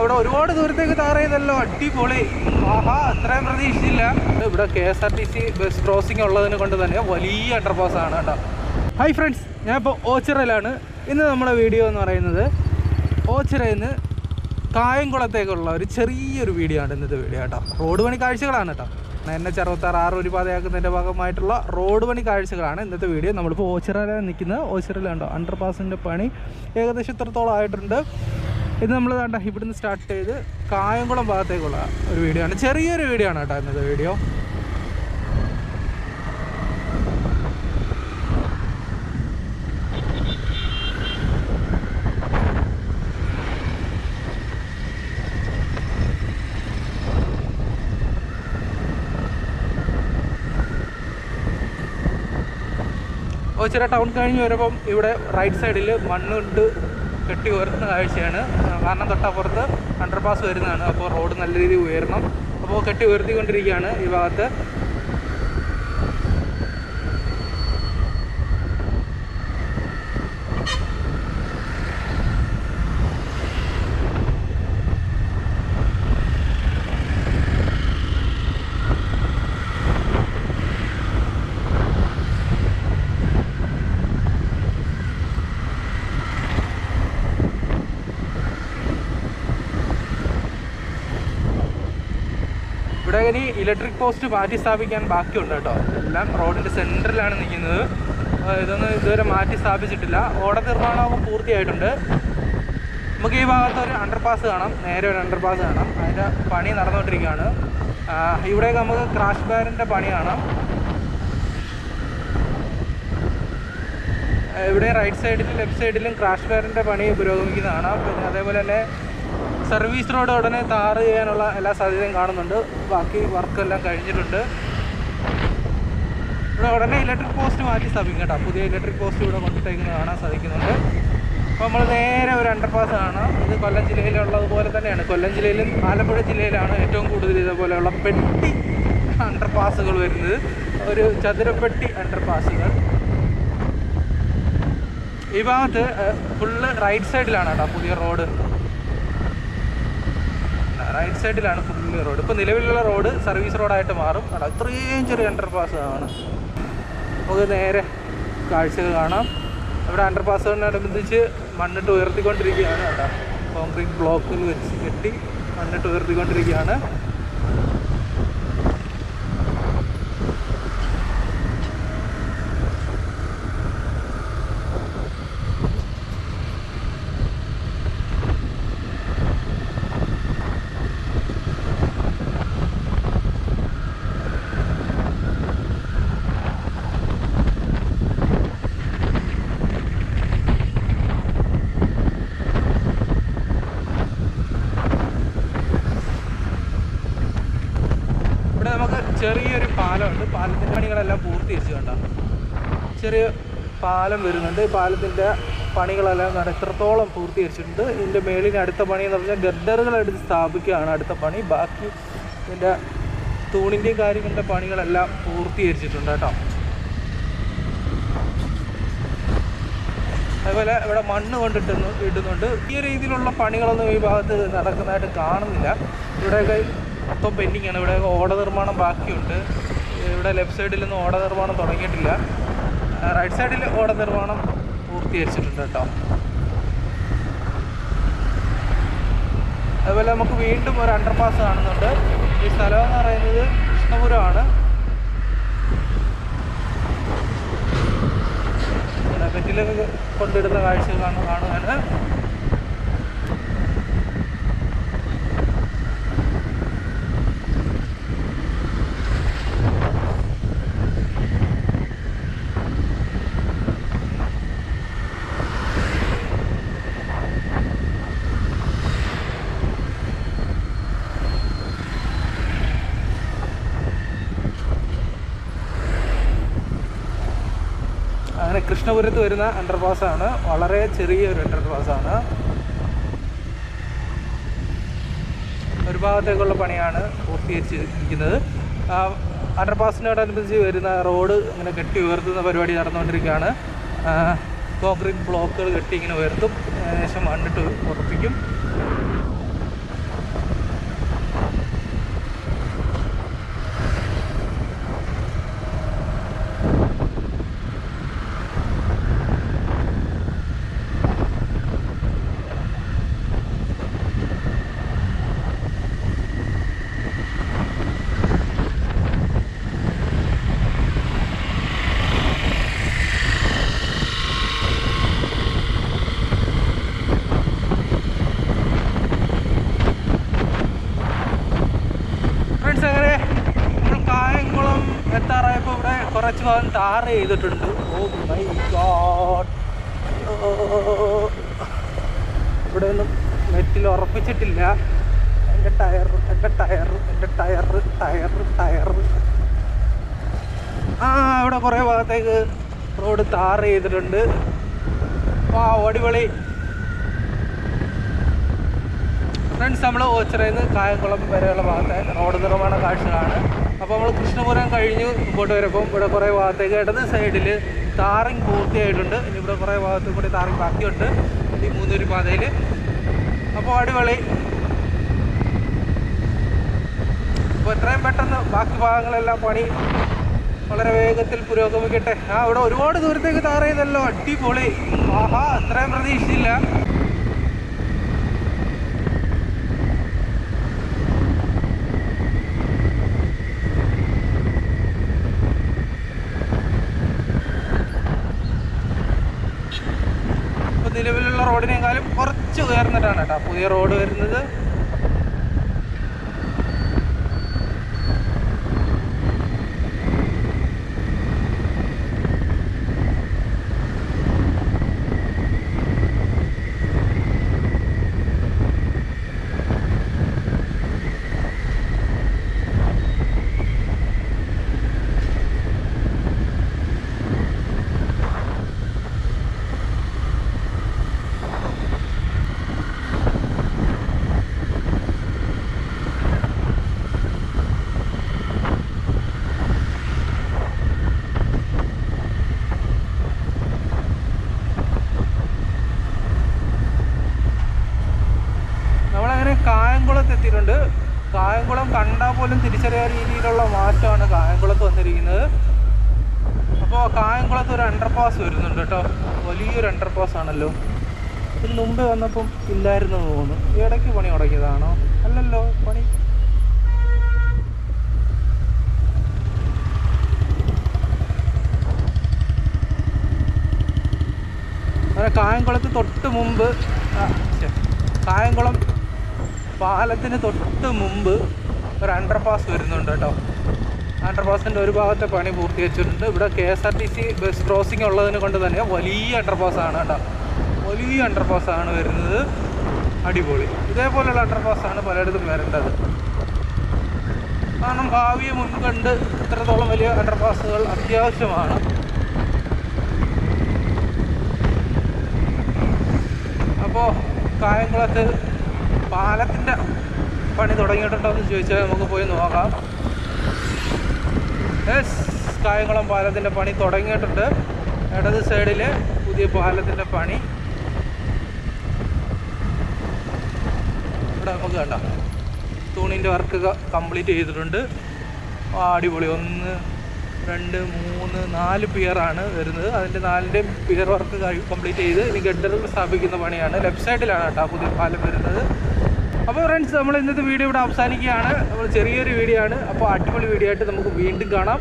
അവിടെ ഒരുപാട് ദൂരത്തേക്ക് താർ അടിപൊളി. ആഹാ അത്രയും പ്രതീക്ഷിച്ചില്ല ഇവിടെ K S R T C bus crossing ഉള്ളതിനെ കൊണ്ട് തന്നെ വലിയ അണ്ടർപാസ് ആണ് കേട്ടോ. ഹൈ ഫ്രണ്ട്സ് ഞാനിപ്പോൾ ഓച്ചിറയിലാണ്. ഇന്ന് നമ്മുടെ വീഡിയോ എന്ന് പറയുന്നത് ഓച്ചിറയിൽ നിന്ന് കായംകുളത്തേക്കുള്ള ഒരു ചെറിയൊരു വീഡിയോ ആണ് ഇന്നത്തെ വീഡിയോ കേട്ടോ. റോഡ് പണി കാഴ്ചകളാണ് കേട്ടോ. എന്നെ ചെറുപത്താറ് ആറ് ഒരു പാതയാക്കുന്നതിന്റെ ഭാഗമായിട്ടുള്ള റോഡ് പണി കാഴ്ചകളാണ് ഇന്നത്തെ വീഡിയോ നമ്മളിപ്പോൾ ഓച്ചിറയിലാണ് നിൽക്കുന്നത്. ഓച്ചിറയിലുണ്ടോ അണ്ടർ പാസിന്റെ പണി. ഏകദേശം ഇത്രത്തോളം ആയിട്ടുണ്ട്? ഇത് നമ്മൾ കണ്ട ഇവിടുന്ന് സ്റ്റാർട്ട് ചെയ്ത് കായംകുളം ഭാഗത്തേക്കുള്ള ഒരു വീഡിയോ ആണ്. ചെറിയൊരു വീഡിയോ ആണ് കേട്ടോ ഇന്നത്തെ വീഡിയോ ഓച്ചിറ ടൗൺ കഴിഞ്ഞ് വരുമ്പം ഇവിടെ റൈറ്റ് സൈഡിൽ മണ്ണുകൊണ്ട് കെട്ടി ഉയർത്തുന്ന കാഴ്ചയാണ്. കാരണം തൊട്ടപ്പുറത്ത് അണ്ടർപാസ് വരുന്നതാണ്. അപ്പോൾ റോഡ് നല്ല രീതിയിൽ ഉയരണം. അപ്പോൾ കെട്ടി ഉയർത്തിക്കൊണ്ടിരിക്കുകയാണ് ഈ ഭാഗത്ത്. ഇനി ഇലക്ട്രിക് പോസ്റ്റ് മാറ്റി സ്ഥാപിക്കാൻ ബാക്കിയുണ്ട് കേട്ടോ. എല്ലാം റോഡിന്റെ സെന്ററിലാണ് നിൽക്കുന്നത്. ഇതൊന്നും ഇതുവരെ മാറ്റി സ്ഥാപിച്ചിട്ടില്ല. ഓട നിർമ്മാണമൊക്കെ പൂർത്തിയായിട്ടുണ്ട്. നമുക്ക് ഈ ഭാഗത്ത് ഒരു അണ്ടർപാസ് കാണാം. നേരെ ഒരു അണ്ടർപാസ് കാണാം. അതിന്റെ പണി നടന്നുകൊണ്ടിരിക്കുകയാണ്. ഇവിടെയൊക്കെ നമുക്ക് ക്രാഷ് ബാരിന്റെ പണി കാണാം. ഇവിടെ റൈറ്റ് സൈഡിലും ലെഫ്റ്റ് സൈഡിലും ക്രാഷ് ബാരിന്റെ പണി പുരോഗമിക്കുന്നതാണ്. പിന്നെ അതേപോലെ തന്നെ സർവീസ് റോഡ് ഉടനെ താറ് ചെയ്യാനുള്ള എല്ലാ സാധ്യതയും കാണുന്നുണ്ട്. ബാക്കി വർക്കെല്ലാം കഴിഞ്ഞിട്ടുണ്ട്. ഇവിടെ ഉടനെ ഇലക്ട്രിക് പോസ്റ്റ് മാറ്റി സ്ഥാപിക്കും കേട്ടോ. പുതിയ ഇലക്ട്രിക് പോസ്റ്റ് ഇവിടെ കൊണ്ടിട്ടേക്കുന്നത് കാണാൻ സാധിക്കുന്നുണ്ട്. അപ്പോൾ നമ്മൾ നേരെ ഒരു അണ്ടർപാസ് കാണാം ഇത് കൊല്ലം ജില്ലയിലുള്ളതുപോലെ തന്നെയാണ്. കൊല്ലം ജില്ലയിലും ആലപ്പുഴ ജില്ലയിലാണ് ഏറ്റവും കൂടുതൽ ഇതേപോലെയുള്ള പെട്ടി അണ്ടർപാസുകൾ വരുന്നത്. ഒരു ചതുരപ്പെട്ടി അണ്ടർപാസുകൾ ഈ ഭാഗത്ത് ഫുള്ള് റൈറ്റ് സൈഡിലാണ് കേട്ടോ പുതിയ റോഡ് റൈറ്റ് സൈഡിലാണ് ഫുള്ള് റോഡ് ഇപ്പോൾ നിലവിലുള്ള റോഡ് സർവീസ് റോഡായിട്ട് മാറും. അവിടെ അത്രയും ചെറിയ അണ്ടർപാസ് ആണ്. നമുക്ക് നേരെ കാഴ്ചകൾ കാണാം. ഇവിടെ അണ്ടർപാസുകളിനനുബന്ധിച്ച് മണ്ണിട്ട് ഉയർത്തിക്കൊണ്ടിരിക്കുകയാണ്. കേട്ടോ കോൺക്രീറ്റ് ബ്ലോക്കുകൾ വെച്ച് കെട്ടി മണ്ണിട്ട് ഉയർത്തിക്കൊണ്ടിരിക്കുകയാണ് ഇവിടെ നമുക്ക് ചെറിയൊരു പാലമുണ്ട് പാലത്തിന്റെ പണികളെല്ലാം പൂർത്തീകരിച്ചു കണ്ട? ചെറിയ പാലം വരുന്നുണ്ട്. പാലത്തിന്റെ പണികളെല്ലാം കണ്ട ഇത്രത്തോളം പൂർത്തീകരിച്ചിട്ടുണ്ട്. ഇതിന്റെ മേളിന് അടുത്ത പണി എന്ന് പറഞ്ഞാൽ ഗർഡറുകളെടുത്ത് സ്ഥാപിക്കുകയാണ് അടുത്ത പണി. ബാക്കി ഇതിന്റെ തൂണിന്റെയും കാര്യങ്ങളുടെ പണികളെല്ലാം പൂർത്തീകരിച്ചിട്ടുണ്ട് കേട്ടോ. അതുപോലെ ഇവിടെ മണ്ണ് കൊണ്ടിട്ടുന്നു ഇടുന്നുണ്ട്. ഈ രീതിയിലുള്ള പണികളൊന്നും ഈ ഭാഗത്ത് നടക്കുന്നതായിട്ട് കാണുന്നില്ല. ഇവിടെയൊക്കെ മൊത്തം പെൻഡിങ്ങാണ്. ഇവിടെ ഓട നിർമ്മാണം ബാക്കിയുണ്ട്. ഇവിടെ ലെഫ്റ്റ് സൈഡിലൊന്നും ഓട നിർമ്മാണം തുടങ്ങിയിട്ടില്ല. റൈറ്റ് സൈഡിൽ ഓട നിർമ്മാണം പൂർത്തീകരിച്ചിട്ടുണ്ട് കേട്ടോ. അതുപോലെ നമുക്ക് വീണ്ടും ഒരു അണ്ടർപാസ് കാണുന്നുണ്ട്. ഈ സ്ഥലം എന്ന് പറയുന്നത് കൃഷ്ണപുരമാണ് ബെറ്റിലൊക്കെ കൊണ്ടിടുന്ന കാഴ്ച കാണു- കാണുകയാണ് അങ്ങനെ കൃഷ്ണപുരത്ത് വരുന്ന അണ്ടർപാസ് ആണ്. വളരെ ചെറിയ ഒരു അണ്ടർപാസ് ആണ്. ഒരു ഭാഗത്തേക്കുള്ള പണിയാണ് പൂർത്തീകരിച്ചിരിക്കുന്നത്. അണ്ടർപാസിനോടനുബന്ധിച്ച് വരുന്ന റോഡ് ഇങ്ങനെ കെട്ടി ഉയർത്തുന്ന പരിപാടി നടന്നുകൊണ്ടിരിക്കുകയാണ്. കോൺക്രീറ്റ് ബ്ലോക്കുകൾ കെട്ടി ഇങ്ങനെ ഉയർത്തും. ഏകദേശം മണ്ണിട്ട് ഉറപ്പിക്കും കുറച്ച് ഭാഗം ടാർ ചെയ്തിട്ടുണ്ട്. Oh my god. ഇവിടെ ഒന്നും നെറ്റിൽ ഉറപ്പിച്ചിട്ടില്ല. എന്റെ ടയർ എന്റെ ടയർ എന്റെ ടയർ ടയർ ടയർ. ആ ഇവിടെ കുറേ ഭാഗത്തേക്ക് റോഡ് ടാർ ചെയ്തിട്ടുണ്ട്. ആ അടിപൊളി. ഫ്രണ്ട്സ് നമ്മൾ ഓച്ചിറയിൽ നിന്ന് കായംകുളം വരെയുള്ള ഭാഗത്തെ റോഡ് നിർമ്മാണ കാഴ്ചകളാണ് അപ്പോൾ നമ്മൾ കൃഷ്ണപുരം കഴിഞ്ഞ് ഇങ്ങോട്ട് വരുമ്പം ഇവിടെ കുറേ ഭാഗത്തേക്ക്. ഇടത് സൈഡിൽ താറിങ് പൂർത്തിയായിട്ടുണ്ട്. ഇനി ഇവിടെ കുറേ ഭാഗത്ത് കൂടി താറിങ് ബാക്കിയുണ്ട്. ഈ മൂന്നൂര് പാതയിൽ അപ്പോൾ അടിപൊളി. അപ്പോൾ എത്രയും പെട്ടെന്ന് ബാക്കി ഭാഗങ്ങളെല്ലാം പണി വളരെ വേഗത്തിൽ പുരോഗമിക്കട്ടെ. ആ ഇവിടെ ഒരുപാട് ദൂരത്തേക്ക് ചെയ്തല്ലോ. അടിപൊളി. ആഹാ അത്രയും പ്രതീക്ഷിച്ചില്ല ഇപ്പൊ നിലവിലുള്ള റോഡിനേക്കാളും കുറച്ച് ഉയർന്നിട്ടാണ് കേട്ടോ. പുതിയ റോഡ് വരുന്നത്. എത്തിയിട്ടുണ്ട് കായംകുളം കണ്ടാൽ പോലും തിരിച്ചറിയാൻ രീതിയിലുള്ള മാറ്റമാണ് കായംകുളത്ത് വന്നിരിക്കുന്നത്. അപ്പോൾ കായംകുളത്ത് ഒരു അണ്ടർപാസ് വരുന്നുണ്ട് കേട്ടോ. വലിയൊരു അണ്ടർപാസ് ആണല്ലോ. ഇതിന് മുമ്പ് വന്നപ്പം ഇല്ലായിരുന്നു തോന്നുന്നു. ഇടയ്ക്ക് പണി തുടങ്ങിയതാണോ? അല്ലല്ലോ പണി. കായംകുളത്ത് തൊട്ട് മുമ്പ് കായംകുളം പാലത്തിന് തൊട്ട് മുമ്പ് ഒരു അണ്ടർപാസ് വരുന്നുണ്ട് കേട്ടോ. അണ്ടർപാസിന്റെ ഒരു ഭാഗത്തെ പണി പൂർത്തീകരിച്ചിട്ടുണ്ട്. ഇവിടെ K S R T C bus crossing ഉള്ളതിനെ കൊണ്ട് തന്നെ വലിയ അണ്ടർപാസ് ആണ് കേട്ടോ. വലിയ അണ്ടർപാസ് ആണ് വരുന്നത്. അടിപൊളി. ഇതേപോലെയുള്ള അണ്ടർപാസ് ആണ് പലയിടത്തും വരേണ്ടത്. കാരണം ഭാവിയെ മുൻകണ്ട് ഇത്രത്തോളം വലിയ അണ്ടർപാസുകൾ അത്യാവശ്യമാണ്. അപ്പോൾ കായംകുളത്ത് പാലത്തിന്റെ പണി തുടങ്ങിയിട്ടുണ്ടോ എന്ന് ചോദിച്ചാൽ നമുക്ക് പോയി നോക്കാം. കായംകുളം പാലത്തിന്റെ പണി തുടങ്ങിയിട്ടുണ്ട്. ഇടത് സൈഡിൽ പുതിയ പാലത്തിന്റെ പണി. ഇവിടെ നമുക്ക് കണ്ട തൂണിന്റെ വർക്ക് കംപ്ലീറ്റ് ചെയ്തിട്ടുണ്ട്. അടിപൊളി. ഒന്ന് രണ്ട് മൂന്ന് നാല് പിയറാണ് വരുന്നത്. അതിന്റെ നാലിന്റെയും പിയർ വർക്ക് കംപ്ലീറ്റ് ചെയ്ത് ഇനി ഗഡറുകൾ സ്ഥാപിക്കുന്ന പണിയാണ്. ലെഫ്റ്റ് സൈഡിലാണ് കേട്ടോ പുതിയ പാലം വരുന്നത്. അപ്പോൾ ഫ്രണ്ട്സ് നമ്മൾ ഇന്നത്തെ വീഡിയോ ഇവിടെ അവസാനിക്കുകയാണ്. നമ്മൾ ചെറിയൊരു വീഡിയോ ആണ്. അപ്പോൾ അടിപൊളി വീഡിയോ ആയിട്ട് നമുക്ക് വീണ്ടും കാണാം.